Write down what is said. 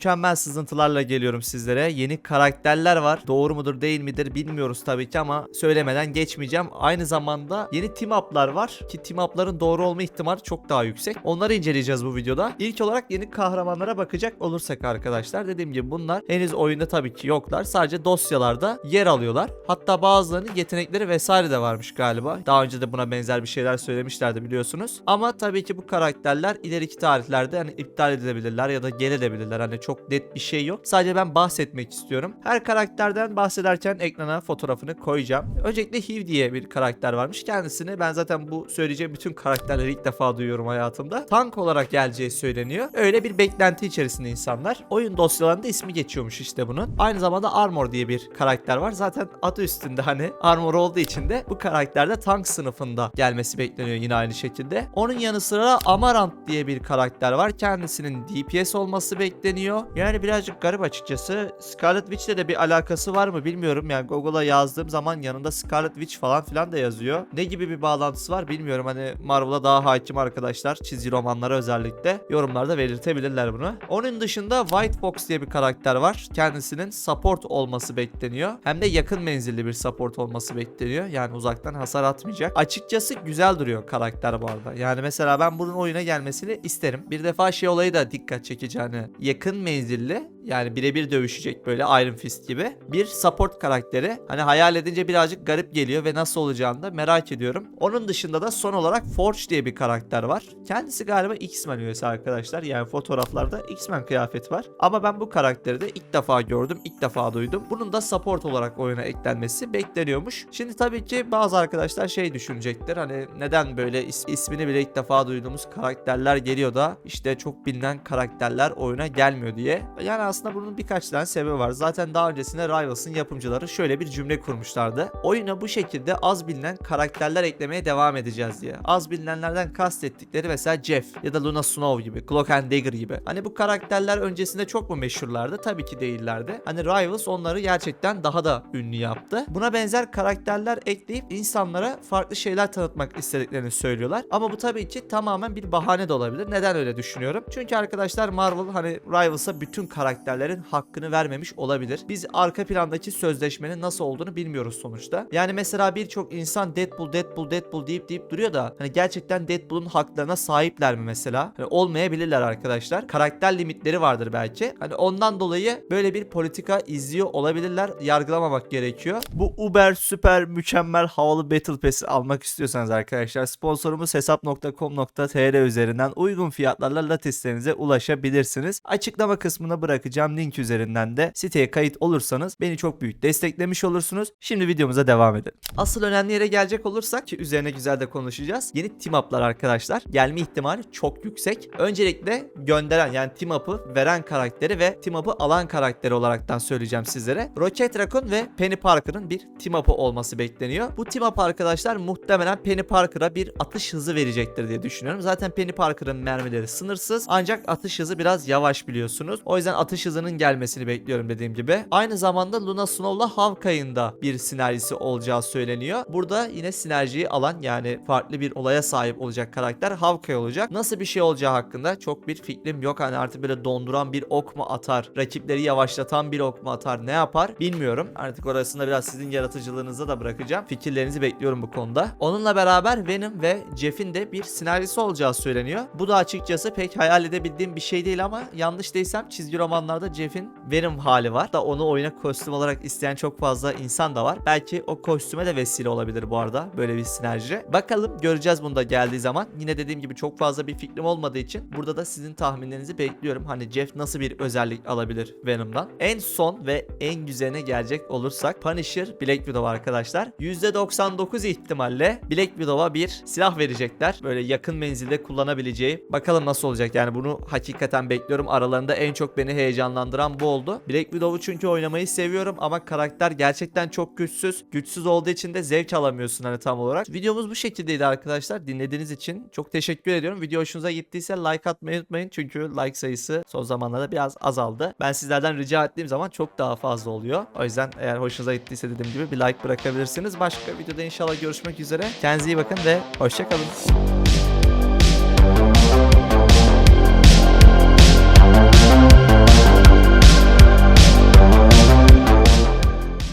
mükemmel sızıntılarla geliyorum sizlere. Yeni karakterler var. Doğru mudur değil midir bilmiyoruz tabii ki ama söylemeden geçmeyeceğim. Aynı zamanda yeni team up'lar var ki team up'ların doğru olma ihtimali çok daha yüksek. Onları inceleyeceğiz bu videoda. İlk olarak yeni kahramanlara bakacak olursak arkadaşlar dediğim gibi bunlar henüz oyunda tabii ki yoklar. Sadece dosyalarda yer alıyorlar. Hatta bazılarının yetenekleri vesaire de varmış galiba. Daha önce de buna benzer bir şeyler söylemişlerdi biliyorsunuz. Ama tabii ki bu karakterler ileriki tarihlerde hani iptal edilebilirler ya da gelebilirler. Hani çok net bir şey yok. Sadece ben bahsetmek istiyorum. Her karakterden bahsederken ekrana fotoğrafını koyacağım. Öncelikle Hiv diye bir karakter varmış. Kendisini ben zaten bu söyleyeceğim bütün karakterleri ilk defa duyuyorum hayatımda. Tank olarak geleceği söyleniyor. Öyle bir beklenti içerisinde insanlar. Oyun dosyalarında ismi geçiyormuş işte bunun. Aynı zamanda Armor diye bir karakter var. Zaten adı üstünde hani Armor olduğu için de bu karakterde tank sınıfında gelmesi bekleniyor yine aynı şekilde. Onun yanı sıra Amarant diye bir karakter var. Kendisinin DPS olması bekleniyor. Yani birazcık garip açıkçası. Scarlet Witch'le de bir alakası var mı bilmiyorum. Yani Google'a yazdığım zaman yanında Scarlet Witch falan filan da yazıyor. Ne gibi bir bağlantısı var bilmiyorum. Hani Marvel'a daha hakim arkadaşlar çizgi romanlara özellikle yorumlarda belirtebilirler bunu. Onun dışında White Fox diye bir karakter var. Kendisinin support olması bekleniyor. Hem de yakın menzilli bir support olması bekleniyor. Yani uzaktan hasar atmayacak. Açıkçası güzel duruyor karakter bu arada. Yani mesela ben bunun oyuna gelmesini isterim. Bir defa şey olayı da dikkat çekici hani yakın menzilli yani birebir dövüşecek böyle Iron Fist gibi bir support karakteri. Hani hayal edince birazcık garip geliyor ve nasıl olacağını da merak ediyorum. Onun dışında da son olarak Forge diye bir karakter var. Kendisi galiba X-Men üyesi arkadaşlar. Yani fotoğraflarda X-Men kıyafeti var. Ama ben bu karakteri de ilk defa gördüm, ilk defa duydum. Bunun da support olarak oyuna eklenmesi bekleniyormuş. Şimdi tabii ki bazı arkadaşlar şey düşünecektir. Hani neden böyle is- ismini bile ilk defa duyduğumuz karakterler geliyor da işte çok bilinen karakterler oyuna gelmiyor. Yani aslında bunun birkaç tane sebebi var. Zaten daha öncesinde Rivals'ın yapımcıları şöyle bir cümle kurmuşlardı. Oyuna bu şekilde az bilinen karakterler eklemeye devam edeceğiz diye. Az bilinenlerden kastettikleri mesela Jeff ya da Luna Snow gibi, Cloak and Dagger gibi. Hani bu karakterler öncesinde çok mu meşhurlardı? Tabii ki değillerdi. Hani Rivals onları gerçekten daha da ünlü yaptı. Buna benzer karakterler ekleyip insanlara farklı şeyler tanıtmak istediklerini söylüyorlar. Ama bu tabii ki tamamen bir bahane de olabilir. Neden öyle düşünüyorum? Çünkü arkadaşlar Marvel hani Rivals'a bütün karakterlerin hakkını vermemiş olabilir. Biz arka plandaki sözleşmenin nasıl olduğunu bilmiyoruz sonuçta. Yani mesela birçok insan Deadpool, Deadpool, Deadpool deyip deyip duruyor da hani gerçekten Deadpool'un haklarına sahipler mi mesela? Hani olmayabilirler arkadaşlar. Karakter limitleri vardır belki. Hani ondan dolayı böyle bir politika izliyor olabilirler. Yargılamamak gerekiyor. Bu Uber süper mükemmel havalı Battle Pass'i almak istiyorsanız arkadaşlar sponsorumuz hesap.com.tr üzerinden uygun fiyatlarla lateslerinize ulaşabilirsiniz. Açıklama kısmına bırakacağım link üzerinden de siteye kayıt olursanız beni çok büyük desteklemiş olursunuz. Şimdi videomuza devam edelim. Asıl önemli yere gelecek olursak ki üzerine güzel de konuşacağız. Yeni team up'lar arkadaşlar. Gelme ihtimali çok yüksek. Öncelikle gönderen yani team up'ı veren karakteri ve team up'ı alan karakteri olaraktan söyleyeceğim sizlere. Rocket Raccoon ve Penny Parker'ın bir team up'ı olması bekleniyor. Bu team up arkadaşlar muhtemelen Penny Parker'a bir atış hızı verecektir diye düşünüyorum. Zaten Penny Parker'ın mermileri sınırsız ancak atış hızı biraz yavaş biliyorsunuz. O yüzden atış hızının gelmesini bekliyorum dediğim gibi. Aynı zamanda Luna Snow'la Hawkeye'in da bir sinerjisi olacağı söyleniyor. Burada yine sinerjiyi alan yani farklı bir olaya sahip olacak karakter Hawkeye olacak. Nasıl bir şey olacağı hakkında çok bir fikrim yok. Hani artık böyle donduran bir ok mu atar, rakipleri yavaşlatan bir ok mu atar, ne yapar bilmiyorum. Artık orasında biraz sizin yaratıcılığınıza da bırakacağım. Fikirlerinizi bekliyorum bu konuda. Onunla beraber Venom ve Jeff'in de bir sinerjisi olacağı söyleniyor. Bu da açıkçası pek hayal edebildiğim bir şey değil ama yanlış değilsem çizgi romanlarda Jeff'in Venom hali var. Da onu oyuna kostüm olarak isteyen çok fazla insan da var. Belki o kostüme de vesile olabilir bu arada böyle bir sinerji. Bakalım göreceğiz bunda geldiği zaman. Yine dediğim gibi çok fazla bir fikrim olmadığı için burada da sizin tahminlerinizi bekliyorum. Hani Jeff nasıl bir özellik alabilir Venom'dan? En son ve en güzeline gelecek olursak Punisher Black Widow arkadaşlar. %99 ihtimalle Black Widow'a bir silah verecekler. Böyle yakın menzilde kullanabileceği. Bakalım nasıl olacak yani bunu hakikaten bekliyorum. Aralarında en çok beni heyecanlandıran bu oldu. Black Widow'u çünkü oynamayı seviyorum ama karakter gerçekten çok güçsüz. Güçsüz olduğu için de zevk alamıyorsun hani tam olarak. Videomuz bu şekildeydi arkadaşlar. Dinlediğiniz için çok teşekkür ediyorum. Video hoşunuza gittiyse like atmayı unutmayın. Çünkü like sayısı son zamanlarda biraz azaldı. Ben sizlerden rica ettiğim zaman çok daha fazla oluyor. O yüzden eğer hoşunuza gittiyse dediğim gibi bir like bırakabilirsiniz. Başka videoda inşallah görüşmek üzere. Kendinize iyi bakın ve hoşçakalın.